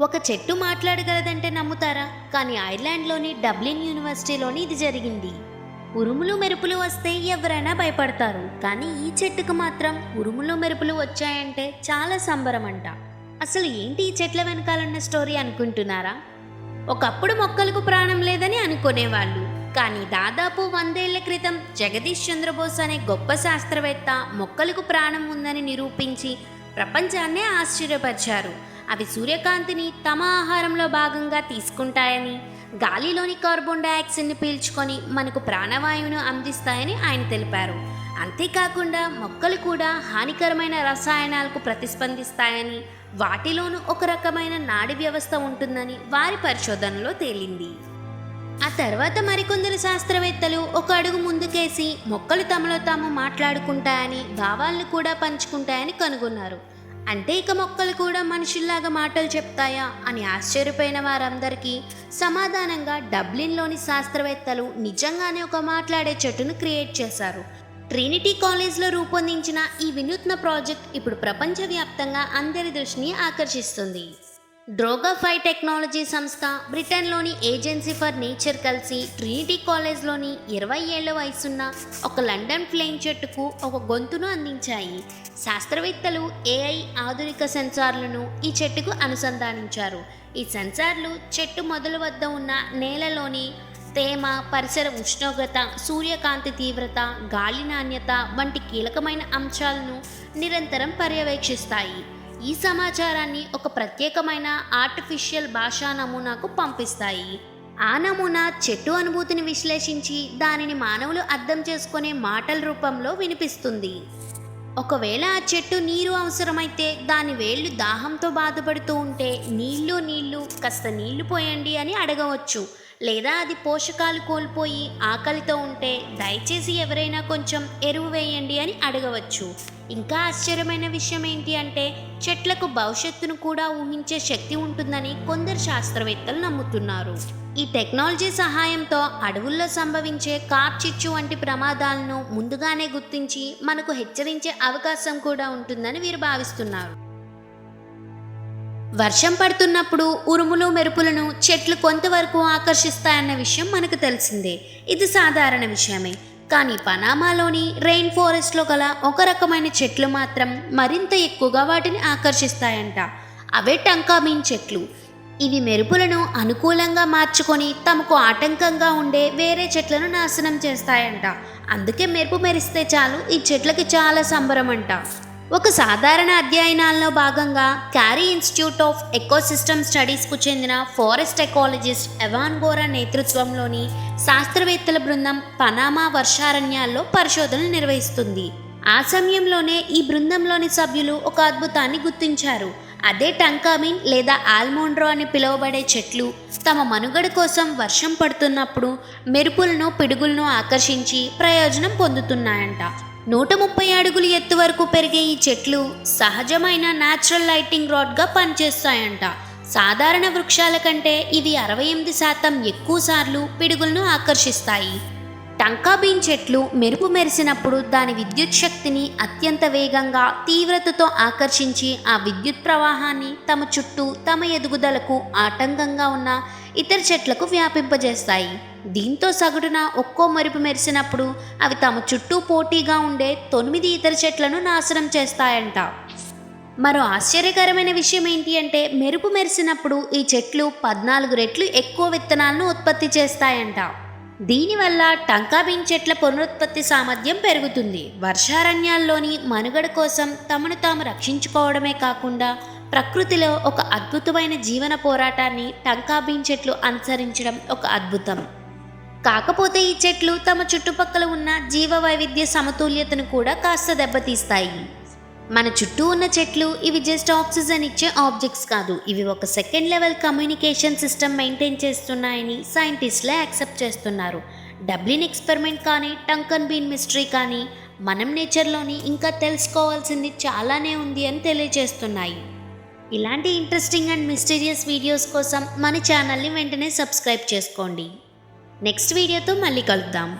ఒక చెట్టు మాట్లాడగలదంటే నమ్ముతారా? కానీ ఐర్లాండ్లోని డబ్లిన్ యూనివర్సిటీలోని ఇది జరిగింది. ఉరుములు మెరుపులు వస్తే ఎవరైనా భయపడతారు. కానీ ఈ చెట్టుకు మాత్రం ఉరుములు మెరుపులు వచ్చాయంటే చాలా సంబరం అంట అసలు ఏంటి ఈ చెట్ల వెనకాలన్న స్టోరీ అనుకుంటున్నారా? ఒకప్పుడు మొక్కలకు ప్రాణం లేదని అనుకునేవాళ్ళు. కానీ దాదాపు వందేళ్ళ క్రితం జగదీష్ చంద్రబోస్ అనే గొప్ప శాస్త్రవేత్త మొక్కలకు ప్రాణం ఉందని నిరూపించి ప్రపంచాన్నే ఆశ్చర్యపరిచారు. అవి సూర్యకాంతిని తమ ఆహారంలో భాగంగా తీసుకుంటాయని గాలిలోని కార్బన్ డయాక్సైడ్ని పీల్చుకొని మనకు ప్రాణవాయువును అందిస్తాయని ఆయన తెలిపారు. అంతేకాకుండా మొక్కలు కూడా హానికరమైన రసాయనాలకు ప్రతిస్పందిస్తాయని వాటిలోనూ ఒక రకమైన నాడి వ్యవస్థ ఉంటుందని వారి పరిశోధనలో తేలింది. ఆ తర్వాత మరికొందరు శాస్త్రవేత్తలు ఒక అడుగు ముందుకేసి మొక్కలు తమలో తాము మాట్లాడుకుంటాయని భావాలను కూడా పంచుకుంటాయని కనుగొన్నారు. అంటే ఇక మొక్కలు కూడా మనుషుల్లాగా మాటలు చెప్తాయా అని ఆశ్చర్యపోయిన వారందరికీ సమాధానంగా డబ్లిన్లోని శాస్త్రవేత్తలు నిజంగానే ఒక మాట్లాడే చెట్టును క్రియేట్ చేశారు. ట్రినిటీ కాలేజ్లో రూపొందించిన ఈ వినూత్న ప్రాజెక్ట్ ఇప్పుడు ప్రపంచవ్యాప్తంగా అందరి దృష్టిని ఆకర్షిస్తుంది. డ్రోగాఫై టెక్నాలజీ సంస్థ బ్రిటన్లోని ఏజెన్సీ ఫర్ నేచర్ కలిసి ట్రినిటీ కాలేజ్లోని ఇరవై ఏళ్ళ వయసున్న ఒక లండన్ ఫ్లేమ్ చెట్టుకు ఒక గొంతును అందించాయి. శాస్త్రవేత్తలు ఏఐ ఆధునిక సెన్సార్లను ఈ చెట్టుకు అనుసంధానించారు. ఈ సెన్సార్లు చెట్టు మొదలు వద్ద ఉన్న నేలలోని తేమ పరిసర ఉష్ణోగ్రత సూర్యకాంతి తీవ్రత గాలి నాణ్యత వంటి కీలకమైన అంశాలను నిరంతరం పర్యవేక్షిస్తాయి. ఈ సమాచారాన్ని ఒక ప్రత్యేకమైన ఆర్టిఫిషియల్ భాషా నమూనాకు పంపిస్తాయి. ఆ నమూనా చెట్టు అనుభూతిని విశ్లేషించి దానిని మానవులు అర్థం చేసుకునే మాటల రూపంలో వినిపిస్తుంది. ఒకవేళ ఆ చెట్టు నీరు అవసరమైతే దాని వేళ్ళు దాహంతో బాధపడుతూ ఉంటే నీళ్ళు నీళ్ళు కాస్త నీళ్ళు పోయండి అని అడగవచ్చు. లేదా అది పోషకాలు కోల్పోయి ఆకలితో ఉంటే దయచేసి ఎవరైనా కొంచెం ఎరువు వేయండి అని అడగవచ్చు. ఇంకా ఆశ్చర్యమైన విషయం ఏంటి అంటే చెట్లకు భవిష్యత్తును కూడా ఊహించే శక్తి ఉంటుందని కొందరు శాస్త్రవేత్తలు నమ్ముతున్నారు. ఈ టెక్నాలజీ సహాయంతో అడవుల్లో సంభవించే కార్చిచ్చు వంటి ప్రమాదాలను ముందుగానే గుర్తించి మనకు హెచ్చరించే అవకాశం కూడా ఉంటుందని వీరు భావిస్తున్నారు. వర్షం పడుతున్నప్పుడు ఉరుములు మెరుపులను చెట్లు కొంతవరకు ఆకర్షిస్తాయన్న విషయం మనకు తెలిసిందే. ఇది సాధారణ విషయమే. కానీ పనామాలోని రెయిన్ ఫారెస్ట్లో గల ఒక రకమైన చెట్లు మాత్రం మరింత ఎక్కువగా వాటిని ఆకర్షిస్తాయంట. అవే టంకామీన్ చెట్లు. ఇవి మెరుపులను అనుకూలంగా మార్చుకొని తమకు ఆటంకంగా ఉండే వేరే చెట్లను నాశనం చేస్తాయంట. అందుకే మెరుపు మెరిస్తే చాలు. ఈ చెట్లకి చాలా సంబరం అంట ఒక సాధారణ అధ్యయనాల్లో భాగంగా క్యారీ ఇన్స్టిట్యూట్ ఆఫ్ ఎకోసిస్టమ్ స్టడీస్కు చెందిన ఫారెస్ట్ ఎకాలజిస్ట్ ఎవాన్ గోరా నేతృత్వంలోని శాస్త్రవేత్తల బృందం పనామా వర్షారణ్యాల్లో పరిశోధనలు నిర్వహిస్తుంది. ఆ సమయంలోనే ఈ బృందంలోని సభ్యులు ఒక అద్భుతాన్ని గుర్తించారు. అదే టంకామిన్ లేదా ఆల్మోండ్రో అని పిలువబడే చెట్లు తమ మనుగడ కోసం వర్షం పడుతున్నప్పుడు మెరుపులను పిడుగులను ఆకర్షించి ప్రయోజనం పొందుతున్నాయంట. నూట ముప్పై అడుగులు ఎత్తు వరకు పెరిగే ఈ చెట్లు సహజమైన న్యాచురల్ లైటింగ్ రాడ్గా పనిచేస్తాయంట. సాధారణ వృక్షాల కంటే ఇవి అరవై ఎనిమిది శాతం ఎక్కువ సార్లు పిడుగులను ఆకర్షిస్తాయి. టంకాబీన్ చెట్లు మెరుపు మెరిసినప్పుడు దాని విద్యుత్ శక్తిని అత్యంత వేగంగా తీవ్రతతో ఆకర్షించి ఆ విద్యుత్ ప్రవాహాన్ని తమ చుట్టూ తమ ఎదుగుదలకు ఆటంకంగా ఉన్న ఇతర చెట్లకు వ్యాపింపజేస్తాయి. దీంతో సగటున ఒక్కో మెరుపు మెరిసినప్పుడు అవి తమ చుట్టూ పోటీగా ఉండే తొమ్మిది ఇతర చెట్లను నాశనం చేస్తాయంట. మరో ఆశ్చర్యకరమైన విషయం ఏంటి అంటే మెరుపు మెరిసినప్పుడు ఈ చెట్లు పద్నాలుగు రెట్లు ఎక్కువ విత్తనాలను ఉత్పత్తి చేస్తాయంట. దీనివల్ల టంకాబీన్ చెట్ల పునరుత్పత్తి సామర్థ్యం పెరుగుతుంది. వర్షారణ్యాల్లోని మనుగడ కోసం తమను తాము రక్షించుకోవడమే కాకుండా ప్రకృతిలో ఒక అద్భుతమైన జీవన పోరాటాన్ని టంకాబీన్ చెట్లు అనుసరించడం ఒక అద్భుతం. కాకపోతే ఈ చెట్లు తమ చుట్టుపక్కల ఉన్న జీవ వైవిధ్య సమతుల్యతను కూడా కాస్త దెబ్బతీస్తాయి. మన చుట్టూ ఉన్న చెట్లు ఇవి జస్ట్ ఆక్సిజన్ ఇచ్చే ఆబ్జెక్ట్స్ కాదు. ఇవి ఒక second level communication system maintain చేస్తున్నాయని సైంటిస్టులే యాక్సెప్ట్ చేస్తున్నారు. డబ్లిన్ ఎక్స్పెరిమెంట్ కానీ టంకన్ బీన్ మిస్టరీ కానీ మనం నేచర్లోని ఇంకా తెలుసుకోవాల్సింది చాలానే ఉంది అని తెలియజేస్తున్నాయి. ఇలాంటి ఇంట్రెస్టింగ్ అండ్ మిస్టీరియస్ వీడియోస్ కోసం మన ఛానల్ని వెంటనే సబ్స్క్రైబ్ చేసుకోండి. నెక్స్ట్ వీడియోతో మళ్ళీ కలుద్దాం.